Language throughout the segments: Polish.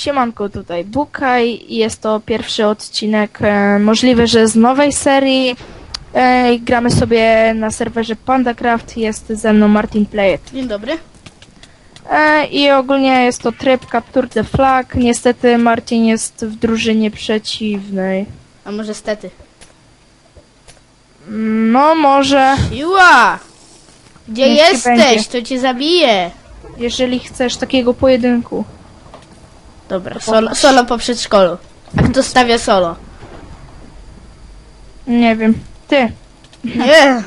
Siemanko, tutaj Bukaj i jest to pierwszy odcinek, e, możliwe, że z nowej serii. E, gramy sobie na serwerze PandaCraft, jest ze mną Martin Playet. Dzień dobry. E, I ogólnie jest to tryb Capture the Flag. Niestety Martin jest w drużynie przeciwnej. A może stety. No może, Siła! Gdzie Niech ci jesteś? będzie. To cię zabiję. jeżeli chcesz takiego pojedynku. Dobra, solo, solo po przedszkolu. A kto stawia solo? Nie wiem. Ty. Nie.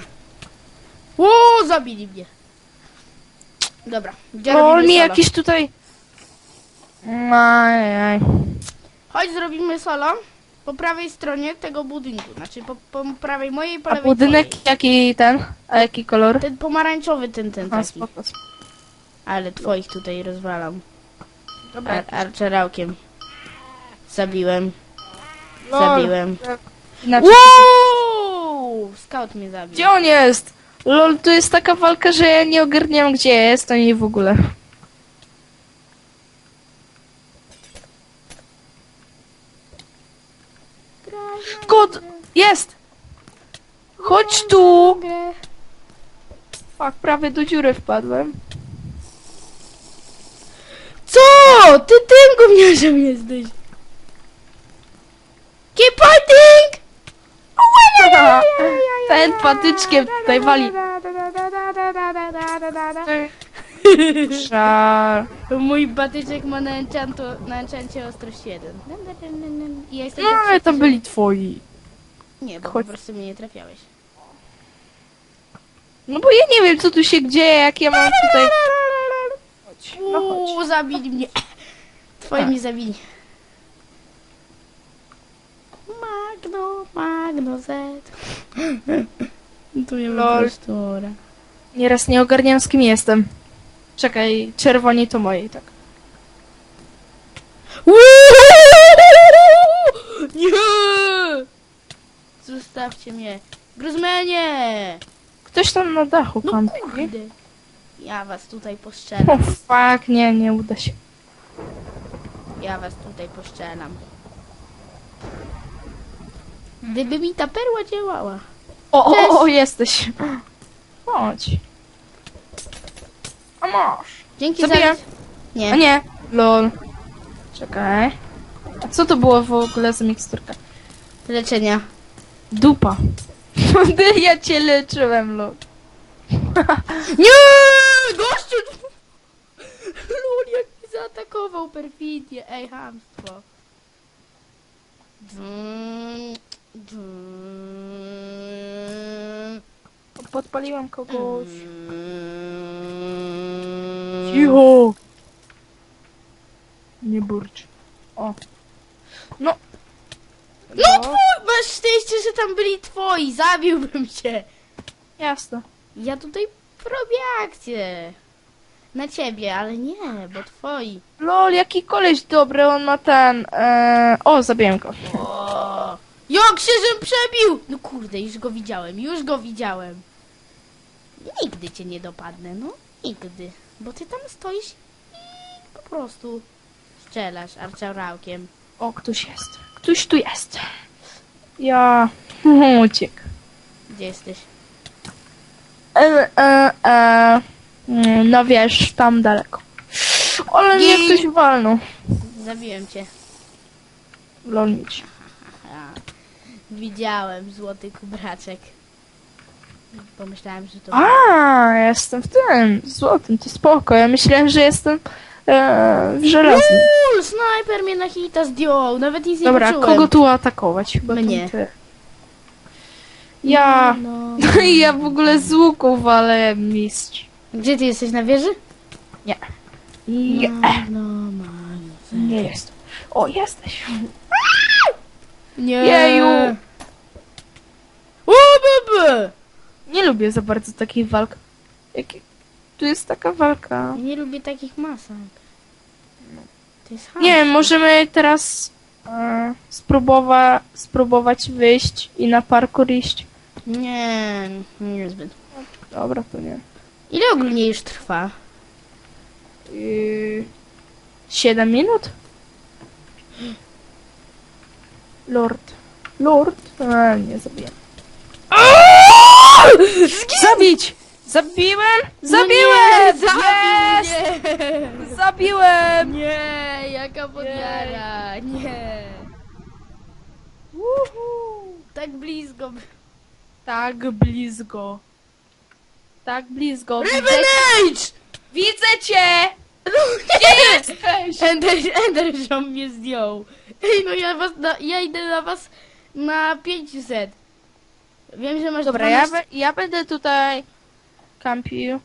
Ło, zabili mnie. Dobra, gdzie O, robimy mi solo? jakiś tutaj... Ajaj. Chodź, zrobimy solo po prawej stronie tego budynku. Znaczy po, po prawej mojej, po A lewej budynek twojej. jaki ten? A jaki kolor? Ten pomarańczowy, ten, ten A, taki. spoko, spoko. Ale twoich tutaj rozwalam. Dobra. Ar archerałkiem. Zabiłem, Lol. zabiłem. Inaczej. Wow! Scout mnie zabił. Gdzie on jest? Lol, tu jest taka walka, że ja nie ogarniam gdzie jest, ani w ogóle. Kod! Jest! Chodź tu! Fuck, prawie do dziury wpadłem. Co? Ty tym gówniarzem jesteś. Keep fighting! Ten patyczkiem tutaj wali. Żal. Mój batyczek ma na, enchanto, na enchancie ostrość 1. I ja jestem No ale to byli twoi. Nie, bo Chodź. po prostu mnie nie trafiałeś. No bo ja nie wiem co tu się dzieje, jak ja mam tutaj... Chodź, no chodź. Uuu, zabili mnie. Twoi mnie zabili. Magno, Magno Z. Tu nie Lol. Nieraz nie ogarniam z kim jestem. Czekaj, czerwoni to moi, tak. Nie! Zostawcie mnie. Gruzmenie! Ktoś tam na dachu No kampi. Ja was tutaj O poszczelam. fuck, nie, nie uda się. Ja was tutaj poszczelam. Gdyby mi ta perła działała. O, o, o, jesteś. Chodź. A masz. Dzięki Zabiję. za... Nie. A nie, lol. Czekaj. A co to było w ogóle za miksturka? Leczenia. Dupa. ja cię leczyłem, lol. Nie! Gościu! Zaatakował perfidnie. Ej, hamstwo. Podpaliłam kogoś. Cicho! Nie burcz. O. No. No twój, masz szczęście, że tam byli twoi. Zabiłbym cię. Jasne. Ja tutaj robię akcję. Na ciebie, ale nie, bo twoi. Lol, jaki koleś dobry, on ma ten... E... O, zabiłem go. O, jak się żem przebił! No kurde, już go widziałem, już go widziałem. Nigdy cię nie dopadnę, no nigdy. Bo ty tam stoisz i po prostu strzelasz arczarałkiem. O, ktoś jest. Ktoś tu jest. Ja... Uciekł. Gdzie jesteś? E, e, e. Mm, No wiesz, tam daleko. Ale mnie ktoś walnął. Zabiłem cię. Lol, nic. A, widziałem złoty kubraczek. Pomyślałem, że to... A, ja jestem w tym, złotym, to spoko. Ja myślałem, że jestem e, w żelaznym. Uuu, snajper mnie na hita zdjął, nawet nic nie Dobra, poczułem. kogo tu atakować? Chyba to Mnie. Ty. Ja. No. No ja w ogóle z łuku walę mistrz. Gdzie ty jesteś, na wieży? Nie. No, no, Nie jest. O, jesteś. Nie. Jeju. O, bebe! Nie lubię za bardzo takich walk. Jakie... Tu jest taka walka. Ja nie lubię takich masak. To jest Nie możemy teraz e, spróbowa spróbować wyjść i na parkour iść. Nie, nie zbyt. Dobra, to nie. Ile ogólnie już trwa? Yy, 7 minut? Lord. Lord? A, nie zabiję. Zabić! Zabiłem! Zabiłem! No nie, zabił mnie! Zabiłem! Nie, jaka podjara, nie. Uhu. Tak blisko. Tak blisko. Tak blisko. Widzę, Revenage! widzę cię! Gdzie Jesteś! Ender, Ender mnie zdjął. Ej, no ja was, na, ja idę na was na 500. Wiem, że masz Dobra, ja, 12 be, ja będę tutaj kampił.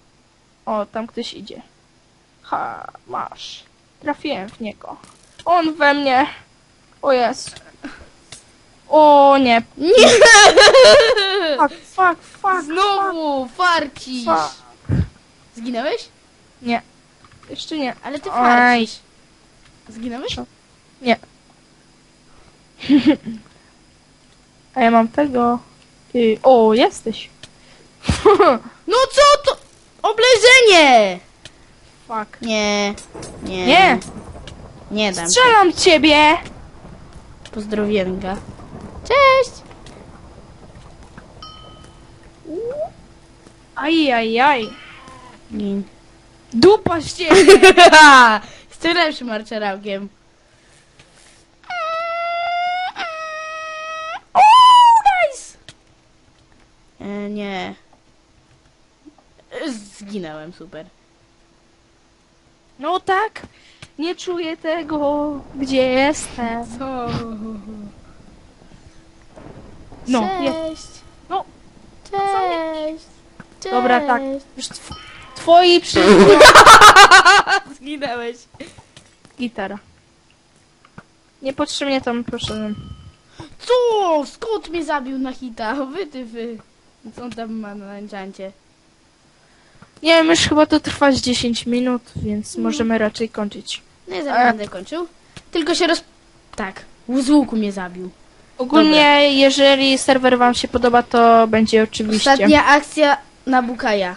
O, tam ktoś idzie. Ha, masz. Trafiłem w niego. On we mnie. O jest. O nie. Nie! Fuck, fuck, fuck. Znowu, farcisz. Fuck. Zginąłeś? Nie. Jeszcze nie. Ale ty Oj. farcisz. Zginąłeś? Nie. A ja mam tego. O, jesteś. No co to? Oblężenie! Fuck. Nie, nie. Nie. Nie dam. Strzelam ciebie! Pozdrowienka. Cześć! Aj, aj, aj. Gin. Dupa z ciebie! Jestem lepszym archerałkiem. O, nice! E, nie. E, Zginąłem, super. No tak. Nie czuję tego, gdzie jestem. Co? No, Cześć! No. Cześć! Cześć! Dobra, tak. Już tw- twoi przyjaciele... Zginąłeś. Gitara. Niepotrzebnie tam proszę. Co? Skąd mnie zabił na hita? Wy, ty, wy. Co on tam ma na enchancie? Nie wiem, już chyba to trwa z 10 minut, więc możemy raczej kończyć. Nie, zaraz E. będę kończył. Tylko się roz... Tak. Z łuku mnie zabił. Ogólnie, jeżeli serwer wam się podoba, to będzie oczywiście... Ostatnia akcja na Bukaja.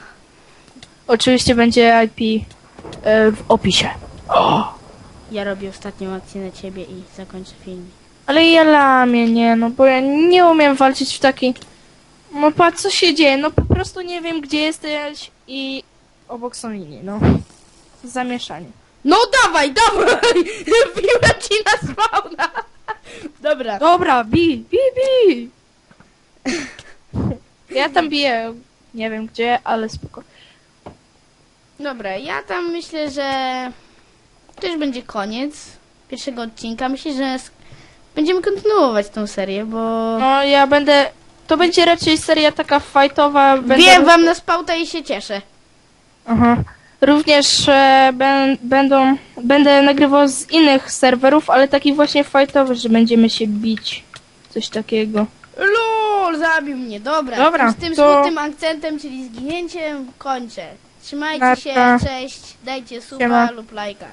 Oczywiście będzie IP e, w opisie. Ja robię ostatnią akcję na ciebie i zakończę film. Ale ja lamię, nie, no bo ja nie umiem walczyć w taki... No patrz, co się dzieje, no po prostu nie wiem, gdzie jesteś i obok są inni, no. Zamieszanie. No dawaj, dawaj! Wbiłem ci na spawna! Dobra. Dobra, bij, bij, bij! Ja tam biję, nie wiem gdzie, ale spoko. Dobra, ja tam myślę, że to już będzie koniec pierwszego odcinka. Myślę, że sk- będziemy kontynuować tą serię, bo No ja będę... To będzie raczej seria taka fightowa. Będę wiem wam na spauta i się cieszę. Aha. Również e, ben, będą, będę nagrywał z innych serwerów, ale taki właśnie fightowy, że będziemy się bić. Coś takiego. LOL, zabił mnie. Dobra, Dobra, z tym to- smutnym akcentem, czyli zginięciem, kończę. Trzymajcie się, Narka. cześć, dajcie suba Siema. lub lajka.